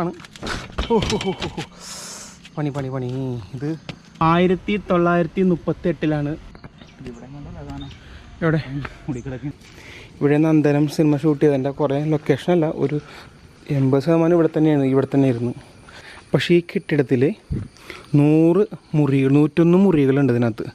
ആണ്. പണി പണി പണി. ഇത് ആയിരത്തി തൊള്ളായിരത്തി മുപ്പത്തി എട്ടിലാണ് എവിടെ? ഇവിടെ നിന്ന് അന്തരം സിനിമ ഷൂട്ട് ചെയ്തതിന്റെ കുറേ ലൊക്കേഷൻ അല്ല ഒരു എൺപത് ശതമാനം ഇവിടെ തന്നെയാണ് ഇവിടെ തന്നെ ആയിരുന്നു. പക്ഷേ ഈ കെട്ടിടത്തിൽ നൂറ് മുറികൾ നൂറ്റൊന്ന് മുറികളുണ്ട് ഇതിനകത്ത്.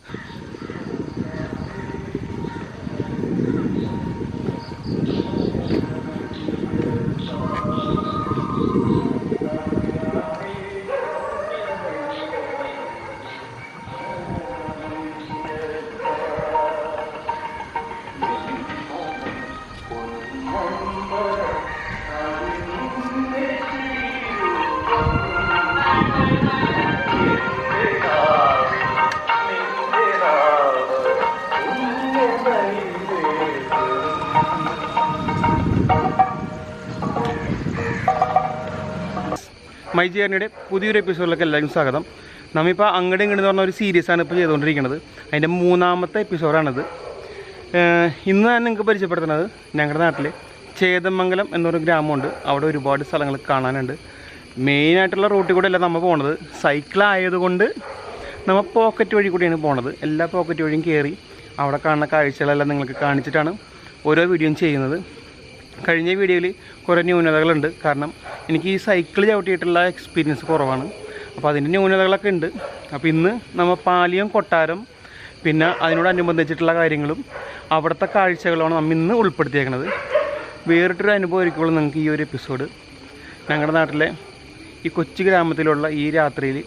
മൈ ജിയറിന്റെ പുതിയൊരു എപ്പിസോഡിലേക്ക് എല്ലാവർക്കും സ്വാഗതം. നമ്മിപ്പോൾ അങ്ങോട്ട് ഇങ്ങോട്ട് എന്ന് പറഞ്ഞ ഒരു സീരീസാണ് ഇപ്പോൾ ചെയ്തുകൊണ്ടിരിക്കുന്നത്. അതിന്റെ മൂന്നാമത്തെ എപ്പിസോഡാണിത് ഇന്ന് ഞാൻ നിങ്ങൾക്ക് പരിചയപ്പെടുത്തുന്നത് ഞങ്ങളുടെ നാട്ടിൽ ചേതമംഗലം എന്നൊരു ഗ്രാമമുണ്ട്. അവിടെ ഒരുപാട് സ്ഥലങ്ങൾ കാണാനുണ്ട്. മെയിനായിട്ടുള്ള റൂട്ടിൽ കൂടെ അല്ല നമ്മൾ പോണത്. സൈക്കിളായതുകൊണ്ട് നമ്മൾ പോക്കറ്റ് വഴി കൂടിയാണ് പോണത്. എല്ലാ പോക്കറ്റ് വഴിയും കയറി അവിടെ കാണുന്ന കാഴ്ചകളെല്ലാം നിങ്ങൾക്ക് കാണിച്ചിട്ടാണ് ഓരോ വീഡിയോയും ചെയ്യുന്നത്. കഴിഞ്ഞ വീഡിയോയിൽ കുറേ ന്യൂനതകളുണ്ട്. കാരണം എനിക്ക് ഈ സൈക്കിൾ ചവിട്ടിയിട്ടുള്ള എക്സ്പീരിയൻസ് കുറവാണ്. അപ്പോൾ അതിന്റെ ന്യൂനതകളൊക്കെ ഉണ്ട്. അപ്പോൾ ഇന്ന് നമ്മൾ പാലിയം കൊട്ടാരം പിന്നെ അതിനോടനുബന്ധിച്ചിട്ടുള്ള കാര്യങ്ങളും അവിടുത്തെ കാഴ്ചകളുമാണ് നമ്മൾ ഇന്ന് ഉൾപ്പെടുത്തിയേക്കുന്നത് വേറിട്ടൊരു അനുഭവം ഇരിക്കുമ്പോൾ നിങ്ങൾക്ക് ഈ ഒരു എപ്പിസോഡ് ഞങ്ങളുടെ നാട്ടിലെ ഈ കൊച്ചു ഗ്രാമത്തിലുള്ള ഈ രാത്രിയിൽ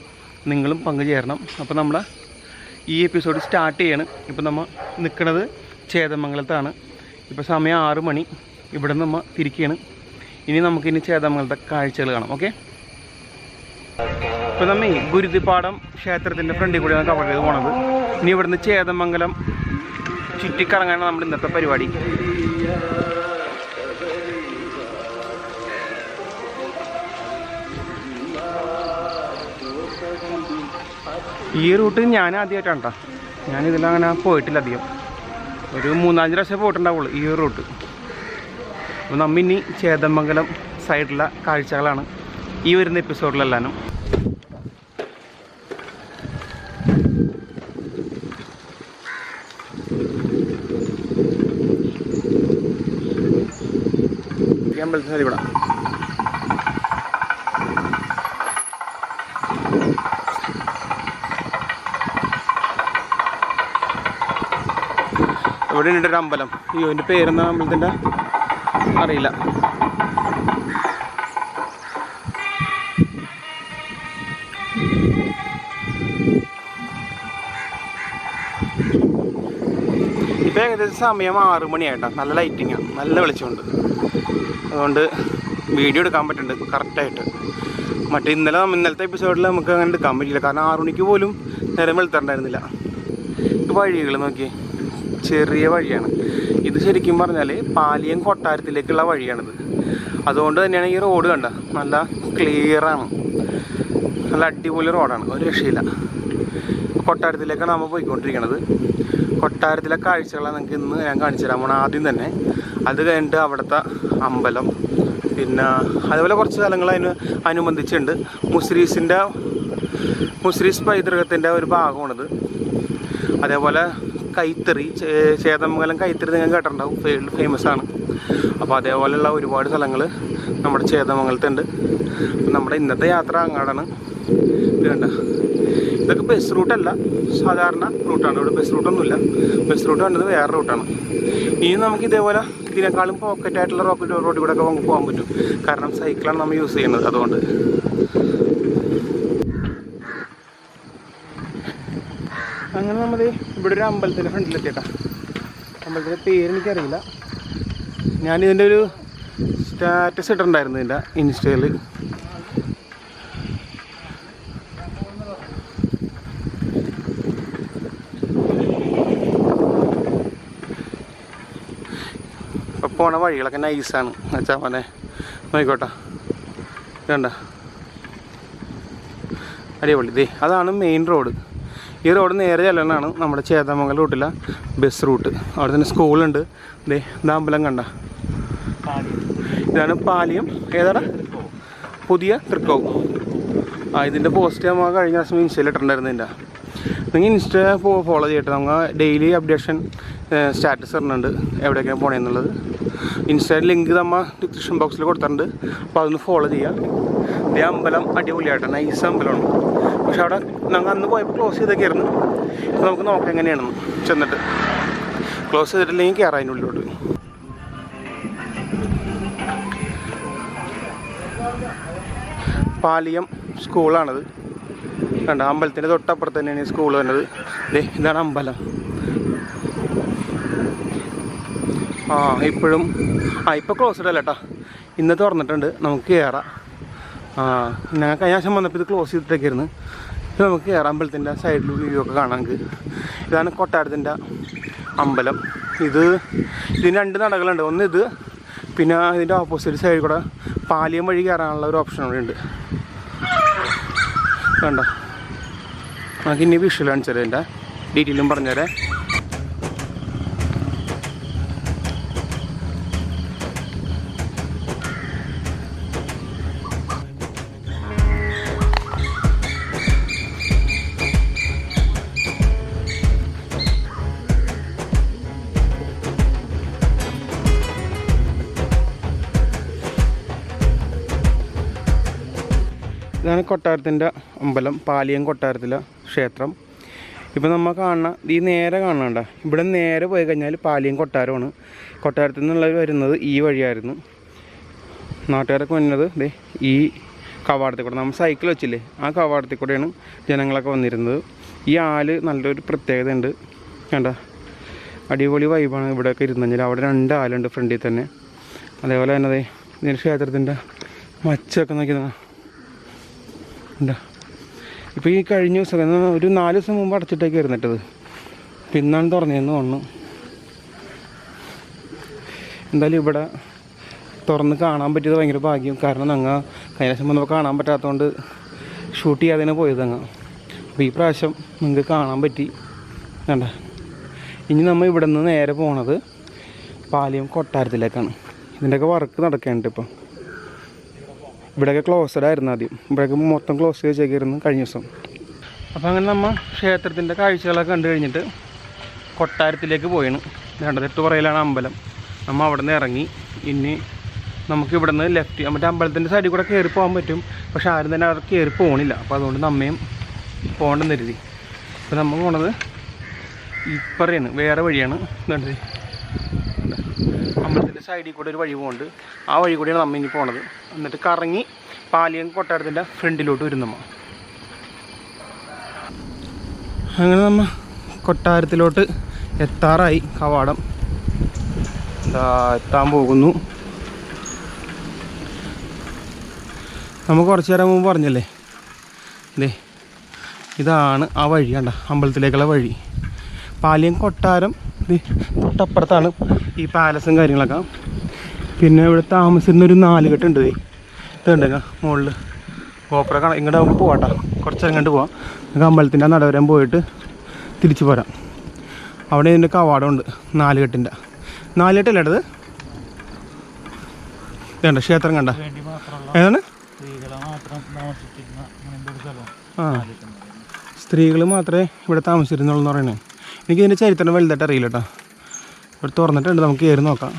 നിങ്ങളും പങ്കുചേരണം. അപ്പോൾ നമ്മൾ ഈ എപ്പിസോഡ് സ്റ്റാർട്ട് ചെയ്യണം. ഇപ്പോൾ നമ്മൾ നിൽക്കുന്നത് ചേതമംഗലത്താണ്. ഇപ്പോൾ സമയം ആറ് മണി. ഇവിടെ നിന്ന് തിരിക്കുകയാണ് ഇനി നമുക്കിനി ചേതമംഗലത്തെ കാഴ്ചകൾ കാണാം ഓക്കെ ഇപ്പോൾ നമ്മ ഗുരുതിപ്പാടം ക്ഷേത്രത്തിന്റെ ഫ്രണ്ടിൽ കൂടിയാണ് കവർ ചെയ്ത് പോണത്. ഇനി ഇവിടുന്ന് ചേതമംഗലം ചുറ്റിക്കറങ്ങാനാണ് നമ്മുടെ ഇന്നത്തെ പരിപാടി. ഈ റൂട്ട് ഞാൻ ആദ്യമായിട്ടാണ് കേട്ടോ ഞാൻ ഇതിലങ്ങനെ പോയിട്ടില്ല അധികം. ഒരു മൂന്നാലഞ്ച് പ്രാവശ്യം പോയിട്ടുണ്ടാവുള്ളൂ ഈ റൂട്ട് അപ്പോൾ ഇനി ചേതമംഗലം സൈഡിലുള്ള കാഴ്ചകളാണ് ഈ വരുന്ന എപ്പിസോഡിലെല്ലാനും. ഇവിടെ. ഇവിടെ ഉണ്ട് ഒരു അമ്പലം. അയ്യോ എന്റെ പേരെന്താ അമ്പലത്തിന്റെ? അറിയില്ല. ഇപ്പം ഏകദേശം സമയം ആറ് മണിയായിട്ടാ. നല്ല ലൈറ്റിങ്ങാണ് നല്ല വെളിച്ചമുണ്ട്. അതുകൊണ്ട് വീഡിയോ എടുക്കാൻ പറ്റുന്നുണ്ട് കറക്റ്റായിട്ട് മറ്റേ ഇന്നലെ ഇന്നലത്തെ എപ്പിസോഡിൽ നമുക്ക് അങ്ങനെ എടുക്കാൻ പറ്റില്ല കാരണം ആറു മണിക്ക് പോലും നേരം വെളുത്തുണ്ടായിരുന്നില്ല വഴികൾ നോക്കി ചെറിയ വഴിയാണ്. ഇത് ശരിക്കും പറഞ്ഞാൽ പാലിയം കൊട്ടാരത്തിലേക്കുള്ള വഴിയാണിത്. അതുകൊണ്ട് തന്നെയാണ് ഈ റോഡ് കണ്ട. നല്ല ക്ലിയറാണ് നല്ല അടിപൊളി റോഡാണ്. ഒരു രക്ഷയില്ല. കൊട്ടാരത്തിലേക്കാണ് നമ്മൾ പോയിക്കൊണ്ടിരിക്കുന്നത് കൊട്ടാരത്തിലെ കാഴ്ചകളാണ് നിങ്ങൾക്ക് ഇന്ന് ഞാൻ കാണിച്ചു തരാൻ പോണ ആദ്യം തന്നെ അത് കഴിഞ്ഞിട്ട് അവിടുത്തെ അമ്പലം പിന്നെ അതുപോലെ കുറച്ച് സ്ഥലങ്ങൾ അതിന് അനുബന്ധിച്ചുണ്ട് മുസ്രീസിന്റെ മുസ്രീസ് പൈതൃകത്തിന്റെ ഒരു ഭാഗമാണിത്. അതേപോലെ കൈത്തറി ചേതമംഗലം കൈത്തറി നിങ്ങൾ കേട്ടിട്ടുണ്ടാവും. ഫേമസ് ആണ്. അപ്പോൾ അതേപോലെയുള്ള ഒരുപാട് സ്ഥലങ്ങൾ നമ്മുടെ ചേതമംഗലത്തുണ്ട്. നമ്മുടെ ഇന്നത്തെ യാത്ര അങ്ങോട്ടാണ് വേണ്ട ഇതൊക്കെ ബസ് റൂട്ടല്ല സാധാരണ റൂട്ടാണ് ഇവിടെ ബസ് റൂട്ടൊന്നുമില്ല ബസ് റൂട്ട് വേണ്ടത് വേറെ റൂട്ടാണ് ഇനി നമുക്ക് ഇതേപോലെ ഇതിനേക്കാളും പോക്കറ്റ് ആയിട്ടുള്ള റോക്കറ്റ് റോഡിൽ കൂടെ ഒക്കെ പോകാൻ പറ്റും. കാരണം സൈക്കിളാണ് നമ്മൾ യൂസ് ചെയ്യുന്നത് അതുകൊണ്ട് അങ്ങനെ നമ്മൾ ഇവിടെ ഒരു അമ്പലത്തിന്റെ ഫ്രണ്ടിലെത്തിയേട്ടാ. അമ്പലത്തിന്റെ പേര് എനിക്കറിയില്ല. ഞാനിതിന്റെ ഒരു സ്റ്റാറ്റസ് ഇട്ടിട്ടുണ്ടായിരുന്നു ഇതിന്റെ ഇൻസ്റ്റയിൽ. ഇപ്പോൾ പോണ വഴികളൊക്കെ നൈസാണ് വെച്ചാൽ മോനെ നോയിക്കോട്ടെ വേണ്ട അടിപൊളി. ദേ അതാണ് മെയിൻ റോഡ് ഈ റോഡ് നേരെ ചെല്ലണമാണ് നമ്മുടെ ചേതാമംഗലം റൂട്ടിലെ ബസ് റൂട്ട് അവിടെ തന്നെ സ്കൂളുണ്ട് ദേ ദാമ്പലം കണ്ട. ഇതാണ് പാലിയം. ഏതാണ് പുതിയ തൃക്കവും. ആ ഇതിന്റെ പോസ്റ്റ് നമ്മൾ കഴിഞ്ഞ ദിവസം ഇൻസ്റ്റയിൽ ഇട്ടിട്ടുണ്ടായിരുന്നു നിങ്ങൾ ഇൻസ്റ്റ ഫോളോ ചെയ്യട്ടെ. നമുക്ക് ഡെയിലി അപ്ഡേഷൻ സ്റ്റാറ്റസ് ഇടുന്നുണ്ട് എവിടെയൊക്കെയാണ് പോണേന്നുള്ളത്. ഇൻസ്റ്റയിൽ ലിങ്ക് നമ്മൾ ഡിസ്ക്രിപ്ഷൻ ബോക്സിൽ കൊടുത്തിട്ടുണ്ട്. അപ്പോൾ അതൊന്ന് ഫോളോ ചെയ്യാം. ഇതേ അമ്പലം അടിപൊളിയായിട്ട് നൈസ് അമ്പലമാണ് പക്ഷെ അവിടെ ഞങ്ങൾ അന്ന് പോയപ്പോൾ ക്ലോസ് ചെയ്തൊക്കെയായിരുന്നു അപ്പോൾ നമുക്ക് നോക്കാം എങ്ങനെയാണെന്ന്. ചെന്നിട്ട് ക്ലോസ് ചെയ്തിട്ടില്ലെങ്കിൽ കയറാം അതിന്റെ പാലിയം സ്കൂളാണത്. കണ്ട അമ്പലത്തിന്റെ തൊട്ടപ്പുറത്ത് തന്നെയാണ് ഈ സ്കൂൾ വന്നത് ദേ ഇതാണ് അമ്പലം. ആ ഇപ്പോഴും ആ ഇപ്പോൾ ക്ലോസ്ഡ് അല്ല കേട്ടോ. ഇന്ന് തുറന്നിട്ടുണ്ട്. നമുക്ക് കയറാം ആ ഞങ്ങൾ വന്നപ്പോൾ ഇത് ക്ലോസ് ചെയ്തിട്ടൊക്കെയായിരുന്നു ഇത് നമുക്ക് കയറാം അമ്പലത്തിന്റെ സൈഡിൽ വ്യൂ ഒക്കെ കാണാം നമുക്ക്. ഇതാണ് കൊട്ടാരത്തിന്റെ അമ്പലം. ഇത് ഇതിന് രണ്ട് നടകളുണ്ട്. ഒന്ന് ഇത് പിന്നെ ഇതിന്റെ ഓപ്പോസിറ്റ് സൈഡിൽ കൂടെ പാലിയം വഴി കയറാനുള്ള ഒരു ഓപ്ഷൻ കൂടെ ഉണ്ട്. കണ്ടോ? നമുക്ക് ഇനി വിഷ്വൽ കാണിച്ചു എന്റെ ഡീറ്റെയിലും പറഞ്ഞുതരാം. ഇതാണ് കൊട്ടാരത്തിന്റെ അമ്പലം പാലിയം കൊട്ടാരത്തിലെ ക്ഷേത്രം. ഇപ്പോൾ നമ്മൾ കാണുന്ന ഈ നേരെ കാണണ്ട ഇവിടെ നേരെ പോയി കഴിഞ്ഞാൽ പാലിയം കൊട്ടാരമാണ്. കൊട്ടാരത്തിൽ നിന്നുള്ളവർ വരുന്നത് ഈ വഴിയായിരുന്നു. നാട്ടുകാരൊക്കെ വന്നത് ദേ ഈ കവാടത്തിൽ കൂടെ. നമ്മൾ സൈക്കിൾ വെച്ചില്ലേ? ആ കവാടത്തിൽ കൂടെയാണ് ജനങ്ങളൊക്കെ വന്നിരുന്നത്. ഈ ആൽ നല്ലൊരു പ്രത്യേകത ഉണ്ട് കണ്ട? അടിപൊളി വൈബാണ് ഇവിടെയൊക്കെ ഇരുന്ന് കഴിഞ്ഞാൽ അവിടെ രണ്ട് ആലുണ്ട് ഫ്രണ്ടിൽ തന്നെ. അതേപോലെ തന്നെ ഇതിന്റെ ക്ഷേത്രത്തിന്റെ മച്ചൊക്കെ നോക്കിയതാണ് ഉണ്ടാ? ഇപ്പോൾ ഈ കഴിഞ്ഞ ദിവസം ഒരു നാല് ദിവസം മുമ്പ് അടച്ചിട്ടേക്ക് ഇരുന്നിട്ടത് പിന്നാണ് തുറന്നതെന്ന് തോന്നുന്നു. എന്തായാലും ഇവിടെ തുറന്ന് കാണാൻ പറ്റിയത് ഭയങ്കര ഭാഗ്യം. കാരണം ഞങ്ങൾ കഴിഞ്ഞ ദിവസം വന്നപ്പോൾ കാണാൻ പറ്റാത്തതുകൊണ്ട് ഷൂട്ട് ചെയ്യാതെ പോയത് അങ്ങ്. അപ്പോൾ ഈ പ്രാവശ്യം നിങ്ങൾക്ക് കാണാൻ പറ്റി. വേണ്ട ഇനി നമ്മൾ ഇവിടെ നിന്ന് നേരെ പോണത് പാലിയം കൊട്ടാരത്തിലേക്കാണ്. ഇതിന്റെയൊക്കെ വർക്ക് നടക്കാനുണ്ട് ഇപ്പം ഇവിടെയൊക്കെ ക്ലോസ്ഡ് ആയിരുന്നു ആദ്യം. ഇവിടെയൊക്കെ മൊത്തം ക്ലോസ് ചെയ്ത് വെച്ചേക്കായിരുന്നു കഴിഞ്ഞ ദിവസം. അപ്പോൾ അങ്ങനെ നമ്മൾ ക്ഷേത്രത്തിന്റെ കാഴ്ചകളൊക്കെ കണ്ടു കഴിഞ്ഞിട്ട് കൊട്ടാരത്തിലേക്ക് പോയാണ്. രണ്ടത്തെട്ട് പുറയിലാണ് അമ്പലം. നമ്മൾ അവിടെ നിന്ന് ഇറങ്ങി. ഇനി നമുക്ക് ഇവിടെ നിന്ന് ലെഫ്റ്റ് മറ്റേ അമ്പലത്തിന്റെ സൈഡിൽ കൂടെ കയറി പോകാൻ പറ്റും. പക്ഷെ ആരും തന്നെ അവിടെ കയറി പോകണില്ല അപ്പോൾ അതുകൊണ്ട് നമ്മയും പോകണ്ടെന്ന് കരുതി. അപ്പോൾ നമ്മൾ പോണത് ഇപ്പറയാണ് വേറെ വഴിയാണ്. ഇതുണ്ട് അമ്പലത്തിന്റെ സൈഡിൽ കൂടെ ഒരു വഴി പോകുന്നുണ്ട്. ആ വഴി കൂടിയാണ് നമ്മ ഇനി പോണത്. എന്നിട്ട് കറങ്ങി പാലിയം കൊട്ടാരത്തിന്റെ ഫ്രണ്ടിലോട്ട് വരുന്നമ്മ നമ്മ. അങ്ങനെ നമ്മൾ കൊട്ടാരത്തിലോട്ട് എത്താറായി കവാടം. എന്താ എത്താൻ പോകുന്നു. നമ്മൾ കുറച്ച് നേരം മുമ്പ് പറഞ്ഞല്ലേ? ദേ ഇതാണ് ആ വഴി കണ്ട അമ്പലത്തിലേക്കുള്ള വഴി. പാലിയം കൊട്ടാരം തൊട്ടപ്പുറത്താണ് ഈ പാലസും കാര്യങ്ങളൊക്കെ. പിന്നെ ഇവിടെ താമസിക്കുന്ന ഒരു നാലുകെട്ടുണ്ട്. ദേ ഇതുണ്ട് മുകളിൽ ഗോപുര കാണാം. ഇങ്ങോട്ട് നമുക്ക് പോവാട്ടോ. കുറച്ച് പോവാം. നമുക്ക് അമ്പലത്തിന്റെ നടവരം പോയിട്ട് തിരിച്ചു പോരാം. അവിടെ ഇതിന്റെ കവാടമുണ്ട് നാലുകെട്ടിന്റെ. നാലുകെട്ടല്ലേ ഇടത് ഇതുണ്ട് ക്ഷേത്രം കണ്ട? ഏതാണ്? ആ. സ്ത്രീകൾ മാത്രമേ ഇവിടെ താമസിച്ചിരുന്നുള്ളൂ എന്ന് പറയണേ എനിക്ക് ഇതിന്റെ ചരിത്രം വലുതായിട്ട് അറിയില്ല കേട്ടോ ഇവിടെ തുറന്നിട്ടുണ്ട് നമുക്ക് കയറി നോക്കാം.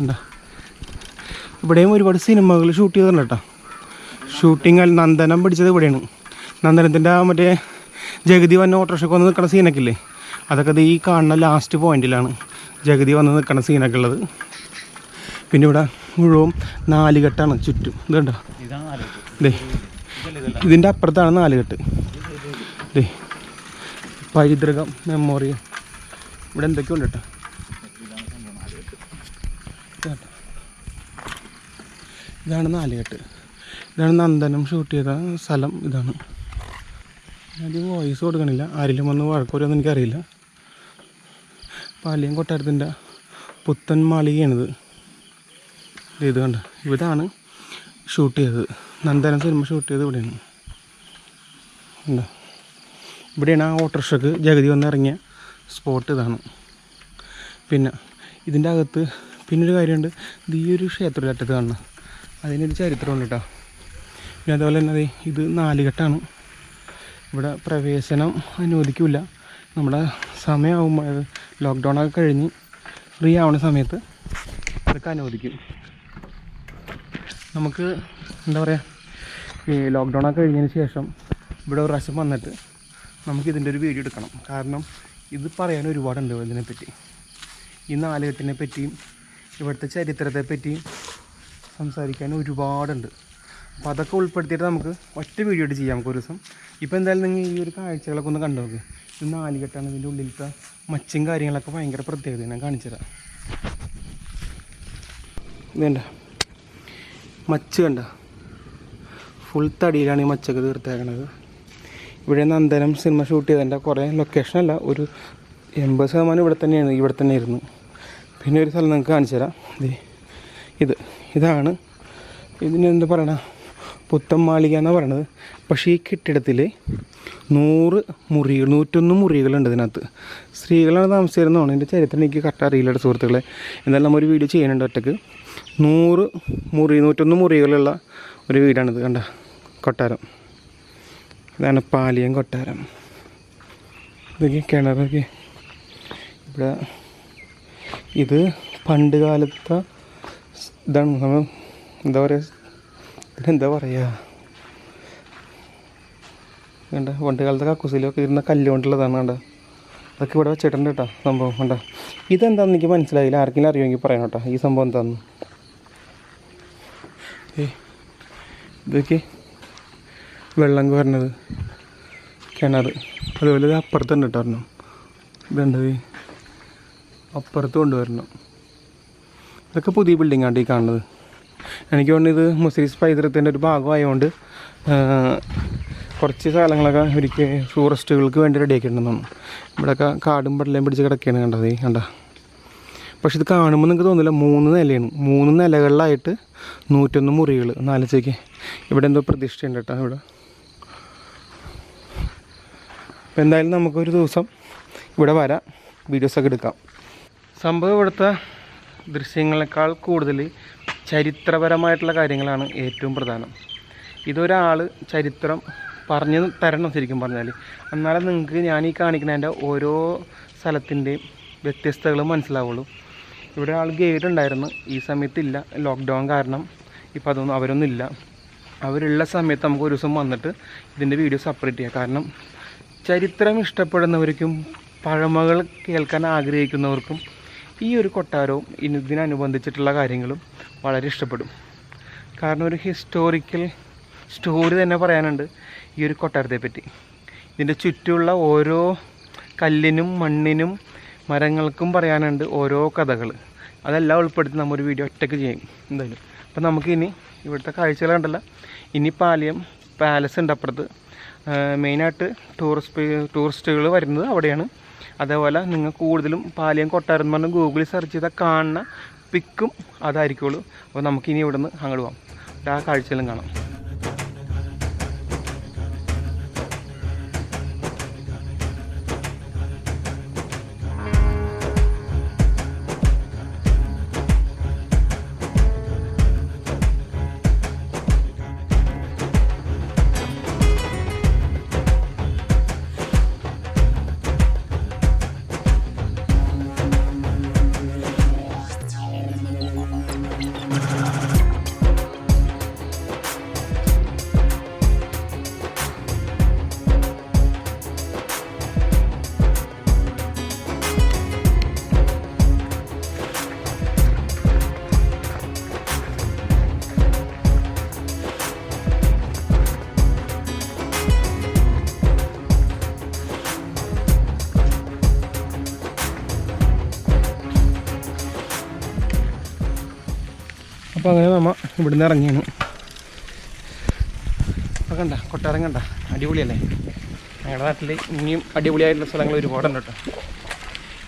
എന്താ ഇവിടെയും ഒരുപാട് സിനിമകൾ ഷൂട്ട് ചെയ്തിട്ടുണ്ട് കേട്ടോ ഷൂട്ടിങ് നന്ദനം പിടിച്ചത് ഇവിടെയാണ്. നന്ദനത്തിന്റെ ആ മറ്റേ ജഗതി വന്ന ഓട്ടോറിക്ഷയ്ക്ക് വന്ന് നിൽക്കുന്ന സീനൊക്കെ ഇല്ലേ അതൊക്കെ ഈ കാണുന്ന ലാസ്റ്റ് പോയിന്റിലാണ് ജഗതി വന്ന് നിൽക്കുന്ന സീനൊക്കെ ഉള്ളത്. പിന്നെ ഇവിടെ മുഴുവൻ നാലുകെട്ടാണ് ചുറ്റും. ഇത് കണ്ടോ? ദേ. ഇതിന്റെ അപ്പുറത്താണ് നാലുകെട്ട്. ദേ പൈതൃകം മെമ്മോറിയൽ ഇവിടെ എന്തൊക്കെയുണ്ട് കേട്ടോ ഇത് ഇതാണ് നാലുകെട്ട്. ഇതാണ് നന്ദനം ഷൂട്ട് ചെയ്ത സ്ഥലം ഇതാണ്. ഞാനധികം വോയിസ് കൊടുക്കണില്ല. ആരെങ്കിലും വന്ന് വഴക്കൂരൊന്നും എനിക്കറിയില്ല. പാലിയം കൊട്ടാരത്തിന്റെ പുത്തൻ മാളികയാണിത്. ഇത് കണ്ട? ഇതാണ് ഷൂട്ട് ചെയ്തത്. നന്ദനം സിനിമ ഷൂട്ട് ചെയ്ത് ഇവിടെയാണ്. ഉണ്ടോ? ഇവിടെയാണ് ആ ഷോക്ക് ജഗതി വന്നിറങ്ങിയ സ്പോട്ട് ഇതാണ്. പിന്നെ ഇതിന്റെ അകത്ത് പിന്നെ ഒരു കാര്യമുണ്ട്. ഇത് ഈ ഒരു ക്ഷേത്രത്തിലറ്റത്ത് കാണണം അതിനൊരു ചരിത്രമുണ്ട് കേട്ടോ. പിന്നെ അതുപോലെ തന്നെ ഇത് നാലുകെട്ടാണ്. ഇവിടെ പ്രവേശനം അനുവദിക്കില്ല നമ്മുടെ സമയമാകുമ്പോൾ ലോക്ക്ഡൗൺ ഒക്കെ കഴിഞ്ഞ് ഫ്രീ ആവുന്ന സമയത്ത് ഇതൊക്കെ അനുവദിക്കും. നമുക്ക് എന്താ പറയുക ലോക്ക്ഡൗൺ ഒക്കെ കഴിഞ്ഞതിന് ശേഷം ഇവിടെ ഒരു പ്രാവശ്യം വന്നിട്ട് നമുക്കിതിന്റെ ഒരു വീഡിയോ എടുക്കണം. കാരണം ഇത് പറയാൻ ഒരുപാടുണ്ട് ഇതിനെപ്പറ്റി ഈ നാലുകെട്ടിനെ പറ്റിയും ഇവിടുത്തെ ചരിത്രത്തെ പറ്റിയും സംസാരിക്കാൻ ഒരുപാടുണ്ട്. അപ്പോൾ അതൊക്കെ ഉൾപ്പെടുത്തിയിട്ട് നമുക്ക് ഒറ്റ വീഡിയോ ആയിട്ട് ചെയ്യാം. നമുക്ക് ഒരു ദിവസം. ഇപ്പോൾ എന്തായാലും നിങ്ങൾ ഈ ഒരു കാഴ്ചകളൊക്കെ ഒന്ന് കണ്ടു നോക്ക്. ഇത് നാലുകെട്ടാണ് ഇതിന്റെ ഉള്ളിലത്തെ മച്ചും കാര്യങ്ങളൊക്കെ ഭയങ്കര പ്രത്യേകത ഞാൻ കാണിച്ചു തരാം. ഇതേണ്ട. മച്ച് കണ്ട. ഫുൾ തടിയിലാണ് ഈ മച്ചക്ക് തീർത്തേക്കണത്. ഇവിടെ നന്ദനം സിനിമ ഷൂട്ട് ചെയ്തതിന്റെ കുറേ ലൊക്കേഷനല്ല ഒരു എൺപത് ശതമാനം ഇവിടെ തന്നെയാണ് ഇവിടെ തന്നെ ഇരുന്നു. പിന്നെ ഒരു സ്ഥലം നിങ്ങൾക്ക് കാണിച്ചു തരാം. ഇത് ഇതാണ്. ഇതിന് എന്താ പറയണ? പുത്തൻ മാളിക എന്നാണ് പറയണത്. പക്ഷേ ഈ കെട്ടിടത്തിൽ നൂറ് മുറികൾ നൂറ്റൊന്ന് മുറികളുണ്ട് ഇതിനകത്ത്. സ്ത്രീകളാണ് താമസിച്ചിരുന്നതാണ് എന്റെ ചരിത്രം എനിക്ക് കറക്റ്റ് അറിയില്ല സുഹൃത്തുക്കളെ. എന്തായാലും നമ്മൾ ഒരു വീഡിയോ ചെയ്യുന്നുണ്ട് ഒറ്റയ്ക്ക്. നൂറ് മുറി നൂറ്റൊന്ന് മുറികളുള്ള ഒരു വീടാണിത് കണ്ട? കൊട്ടാരം. ഇതാണ് പാലിയം കൊട്ടാരം. ഇതൊക്കെ കിണറൊക്കെ ഇവിടെ ഇത് പണ്ട് കാലത്തെ ഇതാണ് നമ്മൾ എന്താ പറയുക ഇതിനെന്താ പറയുക കണ്ട? പണ്ട് കാലത്തെ കക്കുസിലൊക്കെ ഇരുന്ന കല്ലുകൊണ്ടുള്ളതാണ് കണ്ട? അതൊക്കെ ഇവിടെ വെച്ചിട്ടുണ്ട് കേട്ടോ സംഭവം കണ്ട? ഇതെന്താണെന്ന് എനിക്ക് മനസ്സിലായില്ല. ആർക്കെങ്കിലും അറിയുമെങ്കിൽ പറയണം കേട്ടോ. ഈ സംഭവം എന്താണെന്ന് ഏ ഇതൊക്കെ വെള്ളം കോരണത് കിണർ. അതുപോലെ ഇത് അപ്പുറത്തുണ്ട് കേട്ടോ ഒരെണ്ണം. ഇതുണ്ടത് അപ്പുറത്ത് കൊണ്ടുവരണം. ഇതൊക്കെ പുതിയ ബിൽഡിംഗ് ആണ് ഈ കാണുന്നത്. എനിക്ക് തോന്നുന്നത് ഇത് മുസ്ലിംസ് പൈതൃകത്തിന്റെ ഒരു ഭാഗമായതുകൊണ്ട് കുറച്ച് സ്ഥലങ്ങളൊക്കെ ഒരിക്കൽ ടൂറിസ്റ്റുകൾക്ക് വേണ്ടി റെഡിയാക്കിയിട്ടുണ്ടെന്നാണ് ഇവിടെയൊക്കെ കാടും പടലയും പിടിച്ച് കിടക്കുകയാണ് കണ്ടത്. കണ്ട. പക്ഷെ ഇത് കാണുമ്പോൾ നിങ്ങൾക്ക് തോന്നില്ല മൂന്ന് നിലയാണ്. മൂന്ന് നിലകളിലായിട്ട് നൂറ്റൊന്ന് മുറികൾ നാലച്ചേക്ക് ഇവിടെ എന്തോ പ്രതിഷ്ഠയുണ്ട് കേട്ടോ ഇവിടെ. അപ്പോൾ എന്തായാലും നമുക്കൊരു ദിവസം ഇവിടെ വരാം. വീഡിയോസൊക്കെ എടുക്കാം. സംഭവം ഇവിടുത്തെ ദൃശ്യങ്ങളെക്കാൾ കൂടുതൽ ചരിത്രപരമായിട്ടുള്ള കാര്യങ്ങളാണ് ഏറ്റവും പ്രധാനം. ഇതൊരാൾ ചരിത്രം പറഞ്ഞു തരണം ശരിക്കും പറഞ്ഞാൽ എന്നാലും നിങ്ങൾക്ക് ഞാൻ ഈ കാണിക്കുന്നതിന്റെ ഓരോ സ്ഥലത്തിന്റെയും വ്യത്യസ്തകൾ മനസ്സിലാവുള്ളൂ. ഇവിടെ ആൾ ഗൈഡ് ഉണ്ടായിരുന്നു ഈ സമയത്തില്ല. ലോക്ക്ഡൗൺ കാരണം ഇപ്പോൾ അതൊന്നും അവരൊന്നും ഇല്ല അവരുള്ള സമയത്ത് നമുക്ക് ഒരു ദിവസം വന്നിട്ട് ഇതിന്റെ വീഡിയോ സെപ്പറേറ്റ് ചെയ്യാം. കാരണം ചരിത്രം ഇഷ്ടപ്പെടുന്നവർക്കും പഴമകൾ കേൾക്കാൻ ആഗ്രഹിക്കുന്നവർക്കും ഈ ഒരു കൊട്ടാരവും ഇതിനനുബന്ധിച്ചിട്ടുള്ള കാര്യങ്ങളും വളരെ ഇഷ്ടപ്പെടും. കാരണം ഒരു ഹിസ്റ്റോറിക്കൽ സ്റ്റോറി തന്നെ പറയാനുണ്ട് ഈ ഒരു കൊട്ടാരത്തെ പറ്റി. ഇതിന്റെ ചുറ്റുമുള്ള ഓരോ കല്ലിനും മണ്ണിനും മരങ്ങൾക്കും പറയാനുണ്ട് ഓരോ കഥകൾ. അതെല്ലാം ഉൾപ്പെടുത്തി നമ്മൊരു വീഡിയോ ഒറ്റയ്ക്ക് ചെയ്യും എന്തായാലും. അപ്പം നമുക്കിനി ഇവിടുത്തെ കാഴ്ചകൾ കണ്ടല്ല. ഇനി പാലിയം പാലസ് ഉണ്ട് അപ്പുറത്ത്. മെയിനായിട്ട് ടൂറിസ്റ്റ് ടൂറിസ്റ്റുകൾ വരുന്നത് അവിടെയാണ്. അതേപോലെ നിങ്ങൾ കൂടുതലും പാലിയം കൊട്ടാരം എന്ന് പറഞ്ഞ് ഗൂഗിളിൽ സെർച്ച് ചെയ്താൽ കാണുന്ന പിക്കും അതായിരിക്കുള്ളൂ. അപ്പോൾ നമുക്കിനി ഇവിടുന്ന് അങ്ങോട്ട് പോകാം ആ കാഴ്ചകളും കാണാം. നമ്മ ഇവിടുന്ന് ഇറങ്ങിയാണ്. അപ്പോൾ കണ്ട കൊട്ടാരം കണ്ട അടിപൊളിയല്ലേ? ഞങ്ങളുടെ നാട്ടിൽ ഇനിയും അടിപൊളിയായിട്ടുള്ള സ്ഥലങ്ങൾ ഒരുപാടുണ്ട് കേട്ടോ.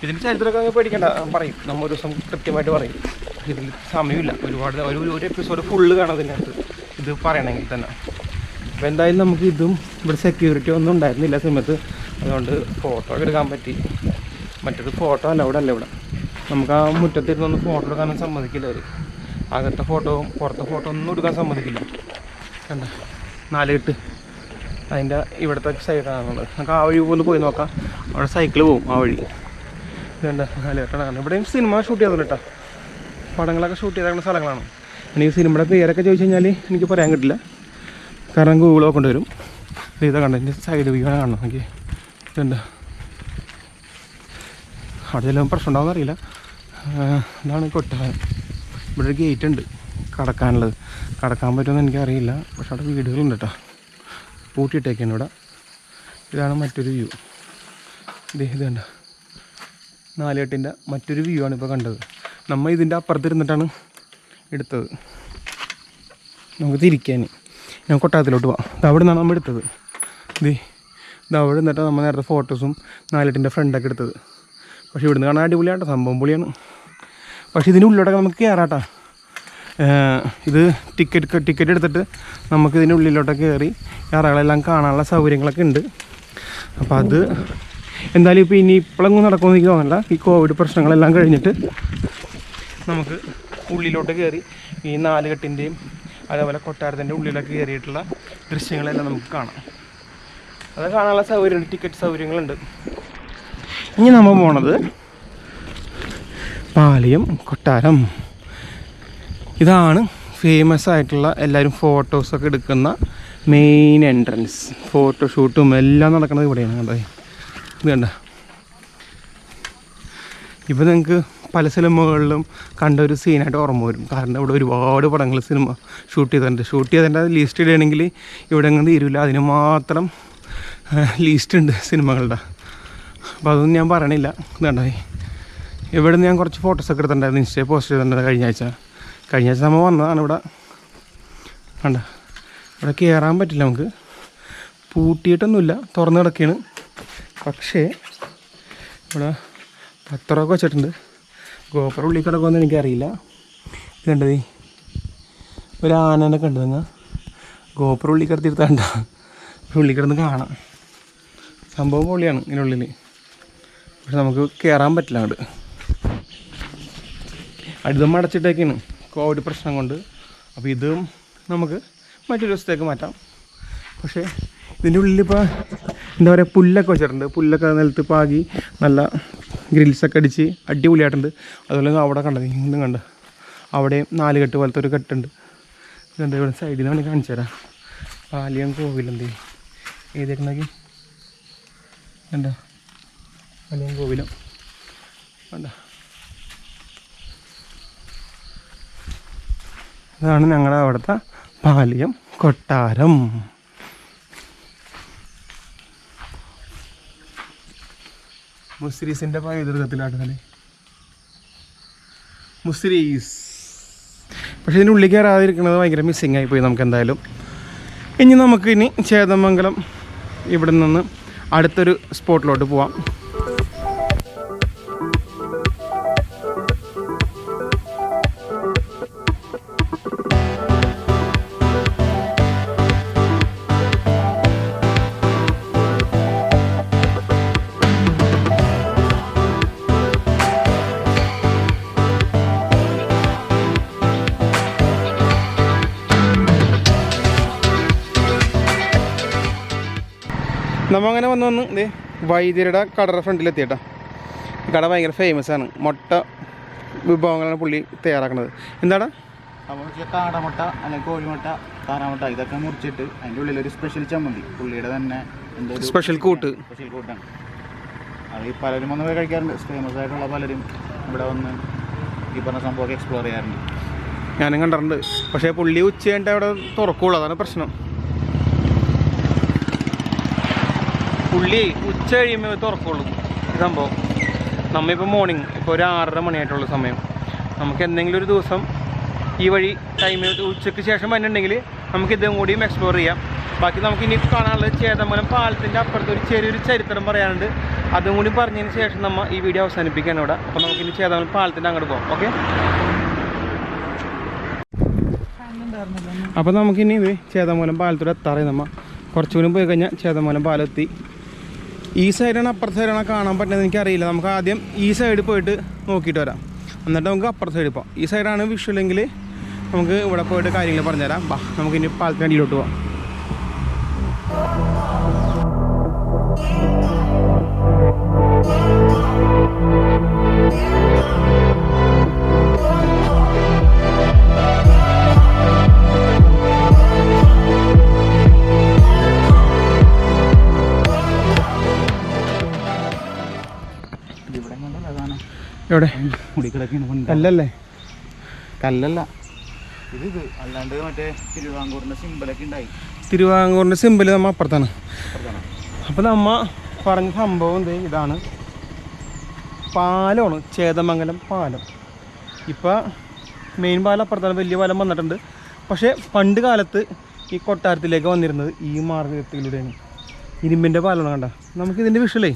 ഇതിന്റെ ചരിത്രമൊക്കെ പേടിക്കണ്ട പറയും. നമ്മൾ ഒരു ദിവസം കൃത്യമായിട്ട് പറയും. ഇതിൽ സമയമില്ല. ഒരുപാട് ഒരു ഒരു എപ്പിസോഡ് ഫുള്ള് കാണാം ഇതിനകത്ത് ഇത് പറയണമെങ്കിൽ തന്നെ. അപ്പോൾ എന്തായാലും നമുക്ക് ഇതും ഇവിടെ സെക്യൂരിറ്റി ഒന്നും ഉണ്ടായിരുന്നില്ല സമയത്ത് അതുകൊണ്ട് ഫോട്ടോ ഒക്കെ എടുക്കാൻ പറ്റി. മറ്റേത് ഫോട്ടോ അല്ല ഇവിടെ അല്ല ഇവിടെ. നമുക്ക് ആ മുറ്റത്തിരുന്നൊന്ന് ഫോട്ടോ എടുക്കാനും സമ്മതിക്കില്ല അവർ അകത്തെ ഫോട്ടോ പുറത്തെ ഫോട്ടോ ഒന്നും എടുക്കാൻ സമ്മതിക്കില്ല. കണ്ട? നാലുകെട്ട് അതിന്റെ ഇവിടുത്തെ സൈഡാണുള്ളത് നമുക്ക് ആ വഴി ഒന്ന് പോയി നോക്കാം. അവിടെ സൈക്കിൾ പോവും ആ വഴി. ഇതുണ്ട് നാലുകെട്ടാണ് ഇവിടെയും സിനിമ ഷൂട്ട് ചെയ്തത് കേട്ടോ പടങ്ങളൊക്കെ ഷൂട്ട് ചെയ്തേക്കുന്ന സ്ഥലങ്ങളാണ്. എനിക്ക് സിനിമയുടെ പേരൊക്കെ ചോദിച്ചു കഴിഞ്ഞാൽ എനിക്ക് പറയാൻ കിട്ടില്ല. കാരണം ഗൂഗിൾ നോക്കേണ്ടി വരും. ഇതാ കണ്ട? എന്റെ സൈഡ് വ്യൂ കാണണം എനിക്ക് ഇതുണ്ട് അവിടെ ചിലപ്പോൾ പ്രശ്നം ഉണ്ടാവുമെന്ന് അറിയില്ല. ഇതാണ് കൊട്ടാരം. ഇവിടെ ഒരു ഗേറ്റ് ഉണ്ട്. കടക്കാനുള്ളത്. കടക്കാൻ പറ്റുമെന്ന് എനിക്കറിയില്ല. പക്ഷെ അവിടെ വീടുകളുണ്ട് കേട്ടോ പൂട്ടിയിട്ടേക്കാണ് ഇവിടെ. ഇതാണ് മറ്റൊരു വ്യൂ ഇത് കണ്ട? നാലുകെട്ടിന്റെ മറ്റൊരു വ്യൂ ആണ് ഇപ്പോൾ കണ്ടത്. നമ്മൾ ഇതിന്റെ അപ്പുറത്തിരുന്നിട്ടാണ് എടുത്തത്. നമുക്ക് തിരിക്കാൻ ഞാൻ കൊട്ടാരത്തിലോട്ട് പോവാം. ഇത് അവിടെ നിന്നാണ് നമ്മൾ എടുത്തത്. ഇത് ഇത് അവിടെ നിന്നിട്ടാണ് നമ്മൾ നേരത്തെ ഫോട്ടോസും നാലെട്ടിന്റെ ഫ്രണ്ടൊക്കെ എടുത്തത്. പക്ഷേ ഇവിടുന്ന് കാണാൻ അടിപൊളിയാട്ടോ. സംഭവം പൊളിയാണ്. പക്ഷേ ഇതിന്റെ ഉള്ളിലോട്ടൊക്കെ നമുക്ക് കയറാട്ടാ. ഇത് ടിക്കറ്റ് ടിക്കറ്റ് എടുത്തിട്ട് നമുക്ക് ഇതിന്റെ ഉള്ളിലോട്ടൊക്കെ കയറി യാത്രകളെല്ലാം കാണാനുള്ള സൗകര്യങ്ങളൊക്കെ ഉണ്ട്. അപ്പോൾ അത് എന്തായാലും ഇപ്പോൾ ഇനി ഇപ്പോഴൊന്നും നടക്കുമെന്ന് എനിക്ക് തോന്നില്ല ഈ കോവിഡ് പ്രശ്നങ്ങളെല്ലാം കഴിഞ്ഞിട്ട് നമുക്ക് ഉള്ളിലോട്ട് കയറി ഈ നാലുകെട്ടിന്റെയും അതേപോലെ കൊട്ടാരത്തിന്റെ ഉള്ളിലൊക്കെ കയറിയിട്ടുള്ള ദൃശ്യങ്ങളെല്ലാം നമുക്ക് കാണാം. അത് കാണാനുള്ള സൗകര്യമുണ്ട് ടിക്കറ്റ് സൗകര്യങ്ങളുണ്ട്. ഇനി നമ്മൾ പോണത് പാലിയം കൊട്ടാരം. ഇതാണ് ഫേമസ് ആയിട്ടുള്ള എല്ലാവരും ഫോട്ടോസൊക്കെ എടുക്കുന്ന മെയിൻ എൻട്രൻസ് ഫോട്ടോഷൂട്ടും എല്ലാം നടക്കുന്നത് ഇവിടെയാണ് കണ്ടത് ഇത് കണ്ട? ഇപ്പം നിങ്ങൾക്ക് പല സിനിമകളിലും കണ്ട ഒരു സീനായിട്ട് ഓർമ്മ വരും. കാരണം ഇവിടെ ഒരുപാട് പടങ്ങൾ സിനിമ ഷൂട്ട് ചെയ്തിട്ടുണ്ട്. ഷൂട്ട് ചെയ്തതിന്റെ ലിസ്റ്റ് ഇടുകയാണെങ്കിൽ ഇവിടെ അങ്ങ് തീരില്ല അതിന് മാത്രം ലിസ്റ്റ് ഉണ്ട് സിനിമകളുടെ അപ്പോൾ അതൊന്നും ഞാൻ പറയണില്ല. ഇതുണ്ടേ ഇവിടെ നിന്ന് ഞാൻ കുറച്ച് ഫോട്ടോസൊക്കെ എടുത്തിട്ടുണ്ടായിരുന്നു. ഇൻസ്റ്റയിൽ പോസ്റ്റ് ചെയ്തിട്ടുണ്ടായിരുന്നു കഴിഞ്ഞ ആഴ്ച. കഴിഞ്ഞ ആഴ്ച നമ്മൾ വന്നതാണ് ഇവിടെ. കണ്ട? ഇവിടെ കയറാൻ പറ്റില്ല നമുക്ക്. പൂട്ടിയിട്ടൊന്നുമില്ല. തുറന്നു കിടക്കുകയാണ് പക്ഷേ ഇവിടെ പത്രമൊക്കെ വെച്ചിട്ടുണ്ട്. ഗോപുര ഉള്ളിൽ കിടക്കുമെന്ന് എനിക്കറിയില്ല. ഇത് കണ്ടത് ഒരു ആനനെ കണ്ടത് ഗോപുര ഉള്ളിൽ ഉള്ളിൽ കിടന്ന് കാണാം. സംഭവം പൊളിയാണ് ഇതിനുള്ളിൽ പക്ഷെ നമുക്ക് കയറാൻ പറ്റില്ല അങ്ങോട്ട്. അടുത്തും അടച്ചിട്ടേക്കാണ്. കോവിഡ് പ്രശ്നം കൊണ്ട്. അപ്പോൾ ഇതും നമുക്ക് മറ്റൊരു ദിവസത്തേക്ക് മാറ്റാം. പക്ഷേ ഇതിന്റെ ഉള്ളിൽ ഇപ്പോൾ എന്താ പറയുക പുല്ലൊക്കെ വെച്ചിട്ടുണ്ട്. പുല്ലൊക്കെ നിലത്ത് പാകി നല്ല ഗ്രിൽസൊക്കെ അടിച്ച് അടിപൊളിയായിട്ടുണ്ട്. അതുപോലെ അവിടെ കണ്ടത് ഇന്നും കണ്ട്. അവിടെ നാല് കെട്ട് പോലത്തെ ഒരു കെട്ടുണ്ട്. ഇതെന്താ ഇവിടെ സൈഡിൽ നിന്ന് വേണമെങ്കിൽ കാണിച്ചു തരാം. പാലിയം കോവിലെന്തേ ഏതേക്കണമെങ്കിൽ എന്താ പാലിയം കോവിലം? വേണ്ട ഇതാണ് ഞങ്ങളുടെ അവിടുത്തെ പാലിയം കൊട്ടാരം. മുസ്രീസിന്റെ പൈതൃകത്തിലാട്ടല്ലേ മുസ്രീസ്. പക്ഷേ ഇതിന്റെ ഉള്ളിൽ കയറാതിരിക്കുന്നത് ഭയങ്കര മിസ്സിങ് ആയിപ്പോയി നമുക്ക് എന്തായാലും. ഇനി നമുക്ക് ഇനി ചേതമംഗലം ഇവിടെ നിന്ന് അടുത്തൊരു സ്പോട്ടിലോട്ട് പോവാം. നമ്മ അങ്ങനെ വന്ന് വന്ന് ദേ വൈദ്യരുടെ കടയുടെ ഫ്രണ്ടിലെത്തിയേട്ടാ. ഈ കട ഭയങ്കര ഫേമസ് ആണ്. മുട്ട വിഭവങ്ങളാണ് പുള്ളി തയ്യാറാക്കുന്നത് എന്താടാ? അപ്പോൾ കാടമുട്ട അല്ലെങ്കിൽ കോഴിമുട്ട താറാമുട്ട ഇതൊക്കെ മുറിച്ചിട്ട് അതിന്റെ ഉള്ളിൽ ഒരു സ്പെഷ്യൽ ചമ്മന്തി. പുള്ളിയുടെ തന്നെ സ്പെഷ്യൽ കൂട്ട്. സ്പെഷ്യൽ കൂട്ടാണ്. അത് ഈ പലരും വന്ന് പോയി കഴിക്കാറുണ്ട്. ഫേമസ് ആയിട്ടുള്ള പലരും ഇവിടെ വന്ന് ഈ പറഞ്ഞ സംഭവമൊക്കെ എക്സ്പ്ലോർ ചെയ്യാറുണ്ട്. ഞാനും കണ്ടിട്ടുണ്ട്. പക്ഷേ പുള്ളി ഉച്ച കഴിഞ്ഞിട്ട് അവിടെ തുറക്കുള്ളൂ. അതാണ് പ്രശ്നം. പുള്ളി ഉച്ച കഴിയുമ്പോൾ തുറക്കുള്ളൂ. സംഭവം. നമ്മളിപ്പോൾ മോർണിംഗ് ഇപ്പോൾ ഒരു ആറര മണിയായിട്ടുള്ള സമയം. നമുക്ക് എന്തെങ്കിലും ഒരു ദിവസം ഈ വഴി ടൈം ഉച്ചയ്ക്ക് ശേഷം വന്നിട്ടുണ്ടെങ്കിൽ നമുക്ക് ഇതും കൂടിയും എക്സ്പ്ലോർ ചെയ്യാം. ബാക്കി നമുക്ക് ഇനി കാണാനുള്ളത് ചേതമ്പലം പാലത്തിന്റെ അപ്പുറത്ത് ഒരു ചെറിയൊരു ചരിത്രം പറയാനുണ്ട്. അതും കൂടി പറഞ്ഞതിന് ശേഷം നമ്മൾ ഈ വീഡിയോ അവസാനിപ്പിക്കാൻ ഇവിടെ. അപ്പോൾ നമുക്ക് ഇനി ചേതമ്പലം പാലത്തിന്റെ അങ്ങോട്ട് പോകാം ഓക്കെ അപ്പോൾ നമുക്കിനി ഇത് ചേതമൂലം പാലത്തൂടെ എത്താറായി നമ്മൾ കുറച്ചുകൂടി പോയി കഴിഞ്ഞാൽ ചേതമൂലം പാലെത്തി ഈ സൈഡാണ് അപ്പുറത്തെ സൈഡാണ് കാണാൻ പറ്റുന്നത് എനിക്കറിയില്ല. നമുക്ക് ആദ്യം ഈ സൈഡിൽ പോയിട്ട് നോക്കിയിട്ട് വരാം. എന്നിട്ട് നമുക്ക് അപ്പുറത്തെ സൈഡിൽ പോകാം ഈ സൈഡാണ് വിഷ്വലെങ്കിൽ നമുക്ക് ഇവിടെ പോയിട്ട് കാര്യങ്ങൾ പറഞ്ഞുതരാം. ബാ നമുക്ക് ഇനി പാലത്തിനടിയിലോട്ട് പോവാം. എവിടെ? കല്ലല്ലേ? കല്ലല്ല. ഇത് ഇത്. അല്ലാണ്ട് മറ്റേ തിരുവിതാംകൂറിന്റെ ഉണ്ടായി. സിമ്പിൾ നമ്മ അപ്പുറത്താണ്. അപ്പൊ നമ്മ പറഞ്ഞ സംഭവം എന്ത്? ഇതാണ്. പാലമാണ്. ചേതമംഗലം പാലം. ഇപ്പൊ മെയിൻ പാലം അപ്പുറത്താണ്. വലിയ പാലം വന്നിട്ടുണ്ട്. പക്ഷേ പണ്ട് കാലത്ത് ഈ കൊട്ടാരത്തിലേക്ക് വന്നിരുന്നത് ഈ മാർഗത്തിലൂടെയാണ്. ഇരുമ്പിന്റെ പാലമാണ് കണ്ട. നമുക്കിതിന്റെ വിഷലേ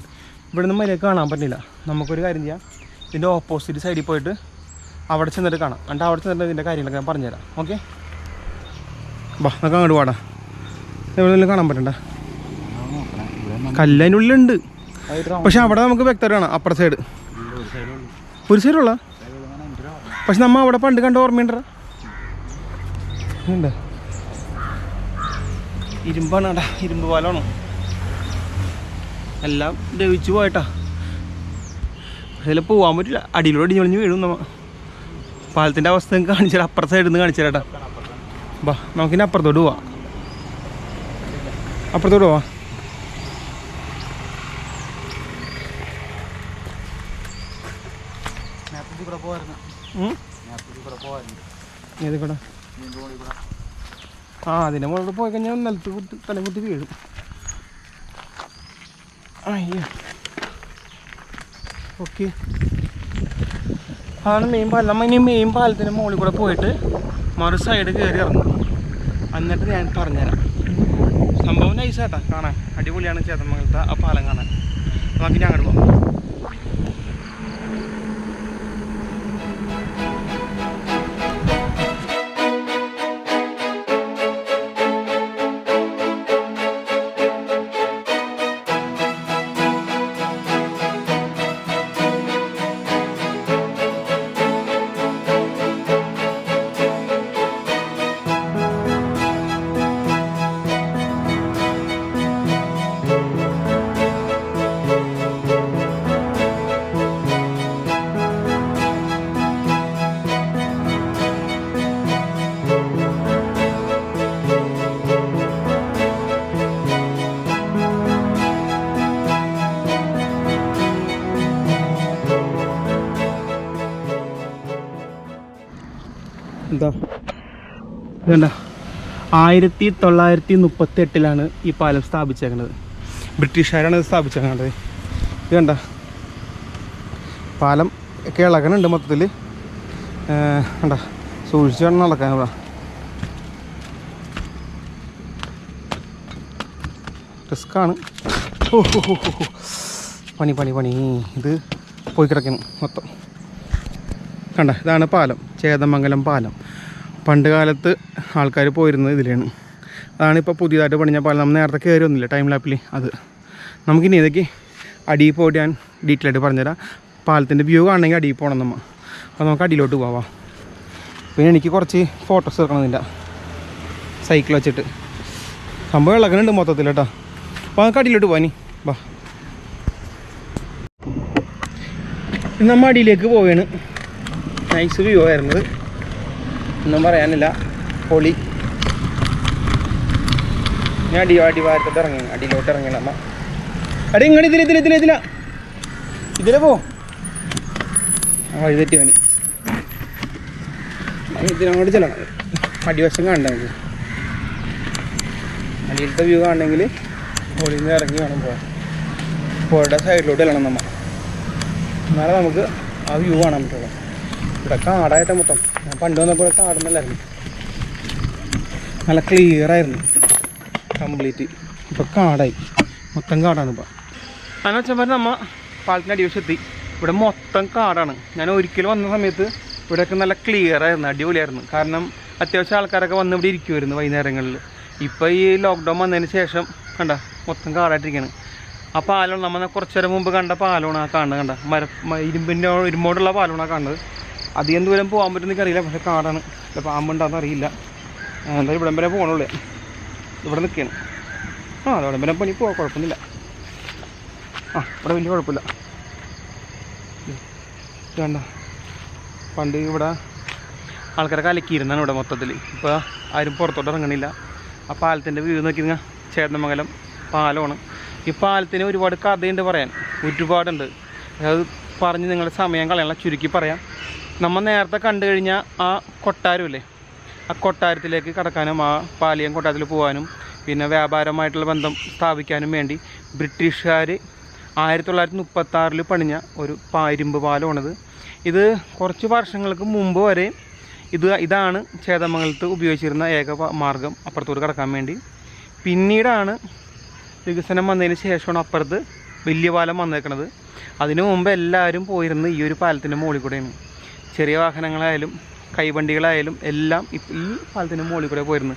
ഇവിടെ നിന്ന് മര്യാദ കാണാൻ പറ്റില്ല. നമുക്കൊരു കാര്യം ചെയ്യാം. ഇതിന്റെ ഓപ്പോസിറ്റ് സൈഡിൽ പോയിട്ട് അവിടെ ചെന്നിട്ട് കാണാം. എന്നിട്ട് അവിടെ ചെന്നിട്ട് ഇതിന്റെ കാര്യങ്ങളൊക്കെ ഞാൻ പറഞ്ഞുതരാം. ഓക്കെ ബാ നമുക്ക് അങ്ങോട്ട് പാടാം എവിടെ കാണാൻ പറ്റണ്ട. ആ, പക്ഷെ അവിടെ നമുക്ക് വ്യക്തമായിട്ട് കാണാം അപ്പുറ സൈഡ് ഒരു സൈഡുള്ള. പക്ഷെ നമ്മ അവിടെ പണ്ട് കണ്ട ഓർമ്മയുണ്ടോ ഇരുമ്പാണ് കേട്ടാ ഇരുമ്പ് പാലാണോ എല്ലാം ദവിച്ചു പോയിട്ടാ അതിൽ പോവാൻ പറ്റില്ല. അടിയിലൂടെ അടിഞ്ഞു ഒളിഞ്ഞ് വീഴും നമ്മ. പാലത്തിന്റെ അവസ്ഥ നിങ്ങൾക്ക് കാണിച്ചാൽ അപ്പുറത്തെ സൈഡിൽ നിന്ന് കാണിച്ചു തരാട്ടാ ബാ നമുക്കിനി അപ്പുറത്തോട്ട് പോവാം. അപ്പുറത്തോട്ട് പോവാം. ഏത് കൂടെ. ആ അതിന്റെ മുകളിൽ പോയി കഴിഞ്ഞാൽ നിലത്ത് കുത്തി തല കുത്തി വീഴും. അയ്യോ. ഓക്കെ ആണ് മെയിൻ പാലം. നമ്മൾ ഇനി മെയിൻ പാലത്തിന്റെ മുകളിൽ കൂടെ പോയിട്ട് മറു സൈഡ് കയറി ഇറങ്ങും. എന്നിട്ട് ഞാൻ പറഞ്ഞുതരാം. സംഭവം നൈസാട്ടാ കാണാൻ. അടിപൊളിയാണ് ചേതമംഗലത്തെ ആ പാലം കാണാൻ. നമുക്ക് ഞാൻ അങ്ങോട്ട് പോകാം. എന്താ? ഇതണ്ട? ആയിരത്തി തൊള്ളായിരത്തി മുപ്പത്തി എട്ടിലാണ് ഈ പാലം സ്ഥാപിച്ചേക്കുന്നത് ബ്രിട്ടീഷുകാരാണ് ഇത് സ്ഥാപിച്ചേക്കുന്നത് ഇത് പാലം ഒക്കെ ഇളകനുണ്ട് മൊത്തത്തിൽ കണ്ട? സൂക്ഷിച്ച് വേണം നടക്കാൻ ഇവിടെ. റിസ്ക്കാണ്. പണി പണി പണി. ഇത് പോയി കിടക്കുന്നു മൊത്തം. കണ്ട ഇതാണ് പാലം ചേതമംഗലം പാലം. പണ്ട് കാലത്ത് ആൾക്കാർ പോയിരുന്നത് ഇതിലാണ് അതാണ് ഇപ്പോൾ പുതിയതായിട്ട് പണിഞ്ഞ പാലം. നമ്മൾ നേരത്തെ കയറി വന്നില്ല ടൈം ലാപ്പിൽ അത്. നമുക്കിനി ഇതൊക്കെ അടിയിൽ പോയിട്ട് ഞാൻ ഡീറ്റെയിൽ ആയിട്ട് പറഞ്ഞുതരാം. പാലത്തിന്റെ വ്യൂ കാണണമെങ്കിൽ അടിയിൽ പോകണം നമ്മൾ അപ്പോൾ നമുക്ക് അടിയിലോട്ട് പോവാം പിന്നെ എനിക്ക് കുറച്ച് ഫോട്ടോസ് എടുക്കണം ഇതിന്റെ. സൈക്കിൾ വെച്ചിട്ട്. സംഭവം ഇളകുന്നുണ്ട് മൊത്തത്തിൽ കേട്ടോ. അപ്പോൾ നമുക്ക് അടിയിലോട്ട് പോവാനി വാ. നമ്മ അടിയിലേക്ക് പോവുകയാണ് നൈസ് വ്യൂ ആയിരുന്നത് ഒന്നും പറയാനില്ല. പൊളി. ഞാൻ അടി അടിവാരത്തോട്ട് ഇറങ്ങി. അടിയിലോട്ട് ഇറങ്ങി നമ്മ. അടി ഇങ്ങോട്ട് ഇതിൽ ഇതിൽ ഇതിൽ ഇതില. ഇതിലെ പോ. ആ വഴി തെറ്റി അവന്. അവൻ ഇതിനങ്ങോട്ട് ചെല്ലണം. അടിവശം കാണണ്ട നമുക്ക് അടിയിലത്തെ വ്യൂ കാണണമെങ്കിൽ പൊളിയിൽ നിന്ന് ഇറങ്ങി വേണം പോകാൻ. പുഴയുടെ സൈഡിലോട്ട് ചെല്ലണം നമ്മൾ എന്നാലേ നമുക്ക് ആ വ്യൂ കാണാൻ പറ്റുള്ളൂ. ഇവിടെ കാടായിട്ട് മൊത്തം. ഞാൻ പണ്ട് വന്നപ്പോൾ കാടുന്നല്ലായിരുന്നു. നല്ല ക്ലിയർ ആയിരുന്നു. കംപ്ലീറ്റ് ഇപ്പോൾ കാടായി. മൊത്തം കാടാണ് ഇപ്പോൾ അങ്ങനെ വെച്ചാൽ നമ്മ പാലത്തിന്റെ അടിവശത്തെത്തി ഇവിടെ മൊത്തം കാടാണ്. ഞാൻ ഒരിക്കലും വന്ന സമയത്ത് ഇവിടെയൊക്കെ നല്ല ക്ലിയർ ആയിരുന്നു അടിപൊളിയായിരുന്നു. കാരണം അത്യാവശ്യം ആൾക്കാരൊക്കെ വന്ന് ഇവിടെ ഇരിക്കുമായിരുന്നു വൈകുന്നേരങ്ങളിൽ. ഇപ്പോൾ ഈ ലോക്ക്ഡൗൺ വന്നതിന് ശേഷം കണ്ട മൊത്തം കാടായിട്ടിരിക്കുകയാണ് ആ പാലം നമ്മൾ കുറച്ചു നേരം മുമ്പ് കണ്ട പാലോണ ആ കാണുന്നത് കണ്ട. മര ഇരുമ്പിന്റെ ഇരുമ്പോടുള്ള പാലമാണ് ആ കാണുന്നത്. അധികം ദൂരം പോകാൻ പറ്റുന്ന അറിയില്ല പക്ഷേ കാടാണ്. ഇവിടെ പാമ്പുണ്ടാന്ന് അറിയില്ല. എന്താ ഇവിടം വരെ പോകണുള്ളൂ ഇവിടെ നിൽക്കുകയാണ് ആ അവിടെ വരെ പണി പോവാം. കുഴപ്പമൊന്നുമില്ല. ആ ഇവിടെ വലിയ കുഴപ്പമില്ല. വേണ്ട പണ്ട് ഇവിടെ ആൾക്കാരെ കലക്കിയിരുന്നാണ് ഇവിടെ മൊത്തത്തിൽ ഇപ്പോൾ ആരും പുറത്തോട്ട് ഇറങ്ങണില്ല. ആ പാലത്തിന്റെ വീട് നോക്കിയിരുന്ന. ചേട്ടനമംഗലം പാലമാണ്. ഈ പാലത്തിന് ഒരുപാട് കഥയുണ്ട് പറയാൻ. ഒരുപാടുണ്ട്. അത് പറഞ്ഞ് നിങ്ങളുടെ സമയം കളയാനുള്ള ചുരുക്കി പറയാം. നമ്മൾ നേരത്തെ കണ്ടു കഴിഞ്ഞാൽ ആ കൊട്ടാരമില്ലേ? ആ കൊട്ടാരത്തിലേക്ക് കടക്കാനും ആ പാലിയം കൊട്ടാരത്തിൽ പോകാനും പിന്നെ വ്യാപാരമായിട്ടുള്ള ബന്ധം സ്ഥാപിക്കാനും വേണ്ടി ബ്രിട്ടീഷുകാർ ആയിരത്തി തൊള്ളായിരത്തി മുപ്പത്താറിൽ പണിഞ്ഞ ഒരു പാരിമ്പ് പാലമാണിത്. ഇത് കുറച്ച് വർഷങ്ങൾക്ക് മുമ്പ് വരെ ഇത് ഇതാണ് ചേതമംഗലത്ത് ഉപയോഗിച്ചിരുന്ന ഏക മാർഗം അപ്പുറത്തോട്ട് കടക്കാൻ വേണ്ടി. പിന്നീടാണ് വികസനം വന്നതിന് ശേഷമാണ് അപ്പുറത്ത് വലിയ പാലം വന്നേക്കണത്. അതിനു മുമ്പ് എല്ലാവരും പോയിരുന്നത് ഈ ഒരു പാലത്തിന്റെ മുകളിൽ കൂടെയാണ്. ചെറിയ വാഹനങ്ങളായാലും കൈവണ്ടികളായാലും എല്ലാം ഈ പാലത്തിന്റെ മുകളിൽ കൂടെ പോയിരുന്നു.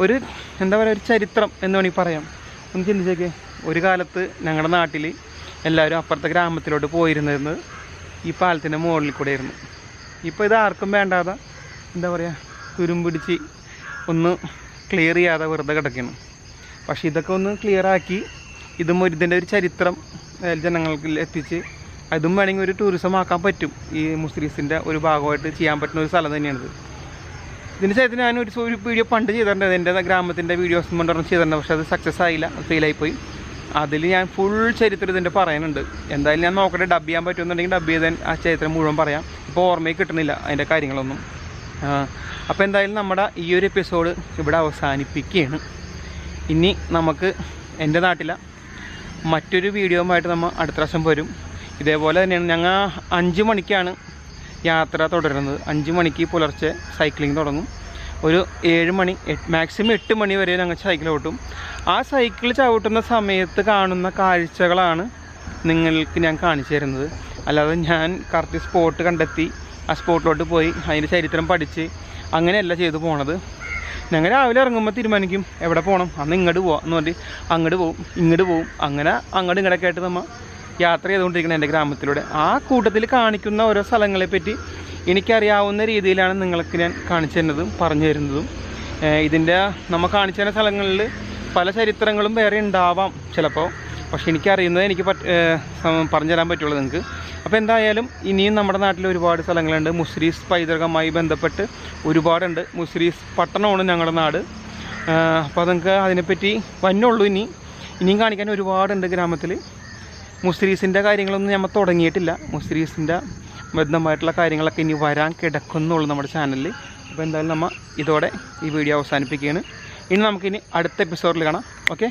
ഒരു എന്താ പറയുക ഒരു ചരിത്രം എന്ന് വേണമെങ്കിൽ പറയാം. ഒന്ന് ചിന്തിച്ചേക്കെ. ഒരു കാലത്ത് ഞങ്ങളുടെ നാട്ടിൽ എല്ലാവരും അപ്പുറത്തെ ഗ്രാമത്തിലോട്ട് പോയിരുന്നിരുന്നത് ഈ പാലത്തിന്റെ മുകളിൽ കൂടെ ആയിരുന്നു ഇപ്പോൾ ഇത് ആർക്കും വേണ്ടാതെ എന്താ പറയുക തുരുമ്പിടിച്ച് ഒന്ന് ക്ലിയർ ചെയ്യാതെ വെറുതെ കിടക്കുന്നു പക്ഷേ ഇതൊക്കെ ഒന്ന് ക്ലിയറാക്കി ഇതും ഇതിന്റെ ഒരു ചരിത്രം ജനങ്ങൾക്ക് എത്തിച്ച് അതും വേണമെങ്കിൽ ഒരു ടൂറിസം ആക്കാൻ പറ്റും. ഈ മുസ്ലിംസിന്റെ ഒരു ഭാഗമായിട്ട് ചെയ്യാൻ പറ്റുന്ന ഒരു സ്ഥലം തന്നെയാണിത്. ഇതിന് ശേഷം ഞാൻ ഒരു ഒരു വീഡിയോ പണ്ട് ചെയ്തിട്ടുണ്ട്. എന്റെ ഗ്രാമത്തിന്റെ വീഡിയോസ് കൊണ്ടുവരണം ചെയ്തിട്ടുണ്ട്. പക്ഷേ അത് സക്സസ് ആയില്ല. ഫെയിലായിപ്പോയി അതിൽ ഞാൻ ഫുൾ ചരിത്രം ഇതിന്റെ പറയാനുണ്ട്. എന്തായാലും ഞാൻ നോക്കട്ടെ ഡബ് ചെയ്യാൻ പറ്റുമെന്നുണ്ടെങ്കിൽ ഡബ് ചെയ്ത് ആ ചരിത്രം മുഴുവൻ പറയാം. ഇപ്പോൾ ഓർമ്മയിൽ കിട്ടുന്നില്ല അതിന്റെ കാര്യങ്ങളൊന്നും. അപ്പോൾ എന്തായാലും നമ്മുടെ ഈ ഒരു എപ്പിസോഡ് ഇവിടെ അവസാനിപ്പിക്കുകയാണ്. ഇനി നമുക്ക് എന്റെ നാട്ടിലെ മറ്റൊരു വീഡിയോയുമായിട്ട് നമ്മൾ അടുത്ത പ്രാവശ്യം വരും. ഇതേപോലെ തന്നെയാണ്. ഞങ്ങൾ അഞ്ച് മണിക്കാണ് യാത്ര തുടരുന്നത്. അഞ്ച് മണിക്ക് പുലർച്ചെ സൈക്ലിംഗ് തുടങ്ങും. ഒരു ഏഴ് മണി മാക്സിമം എട്ട് മണി വരെ ഞങ്ങൾ സൈക്കിൾ ഓട്ടും. ആ സൈക്കിൾ ചവിട്ടുന്ന സമയത്ത് കാണുന്ന കാഴ്ചകളാണ് നിങ്ങൾക്ക് ഞാൻ കാണിച്ചു തരുന്നത്. അല്ലാതെ ഞാൻ കറക്റ്റ് സ്പോട്ട് കണ്ടെത്തി ആ സ്പോട്ടിലോട്ട് പോയി അതിന്റെ ചരിത്രം പഠിച്ച് അങ്ങനെയല്ല ചെയ്തു പോണത്. ഞങ്ങൾ രാവിലെ ഇറങ്ങുമ്പോൾ തീരുമാനിക്കും എവിടെ പോകണം അന്ന് ഇങ്ങോട്ട് പോവാം. എന്ന് പറഞ്ഞിട്ട് അങ്ങോട്ട് പോവും ഇങ്ങോട്ട് പോവും. അങ്ങനെ അങ്ങോട്ട് ഇങ്ങോട്ടൊക്കെ ആയിട്ട് നമ്മൾ യാത്ര ചെയ്തുകൊണ്ടിരിക്കുന്നത് എന്റെ ഗ്രാമത്തിലൂടെ. ആ കൂട്ടത്തിൽ കാണിക്കുന്ന ഓരോ സ്ഥലങ്ങളെപ്പറ്റി എനിക്കറിയാവുന്ന രീതിയിലാണ് നിങ്ങൾക്ക് ഞാൻ കാണിച്ചു തരുന്നതും പറഞ്ഞു തരുന്നതും. ഇതിന്റെ നമ്മൾ കാണിച്ചു തരുന്ന സ്ഥലങ്ങളിൽ പല ചരിത്രങ്ങളും വേറെ ഉണ്ടാവാം ചിലപ്പോൾ. പക്ഷെ എനിക്കറിയുന്നത് എനിക്ക് പറഞ്ഞു തരാൻ പറ്റുള്ളൂ നിങ്ങൾക്ക്. അപ്പോൾ എന്തായാലും ഇനിയും നമ്മുടെ നാട്ടിൽ ഒരുപാട് സ്ഥലങ്ങളുണ്ട്. മുസ്രീസ് പൈതൃകമായി ബന്ധപ്പെട്ട് ഒരുപാടുണ്ട്. മുസ്രീസ് പട്ടണമാണ് ഞങ്ങളുടെ നാട്. അപ്പോൾ നിങ്ങൾക്ക് അതിനെപ്പറ്റി വന്നുള്ളൂ ഇനി. ഇനിയും കാണിക്കാൻ ഒരുപാടുണ്ട് ഗ്രാമത്തിൽ. മുസ്രീസിന്റെ കാര്യങ്ങളൊന്നും നമ്മൾ തുടങ്ങിയിട്ടില്ല. മുസ്രീസിന്റെ ബന്ധമായിട്ടുള്ള കാര്യങ്ങളൊക്കെ ഇനി വരാൻ കിടക്കുന്നുള്ളൂ നമ്മുടെ ചാനലിൽ അപ്പോൾ എന്തായാലും നമ്മൾ ഇതോടെ ഈ വീഡിയോ അവസാനിപ്പിക്കുകയാണ്. ഇനി നമുക്കിനി അടുത്ത എപ്പിസോഡിൽ കാണാം. ഓക്കെ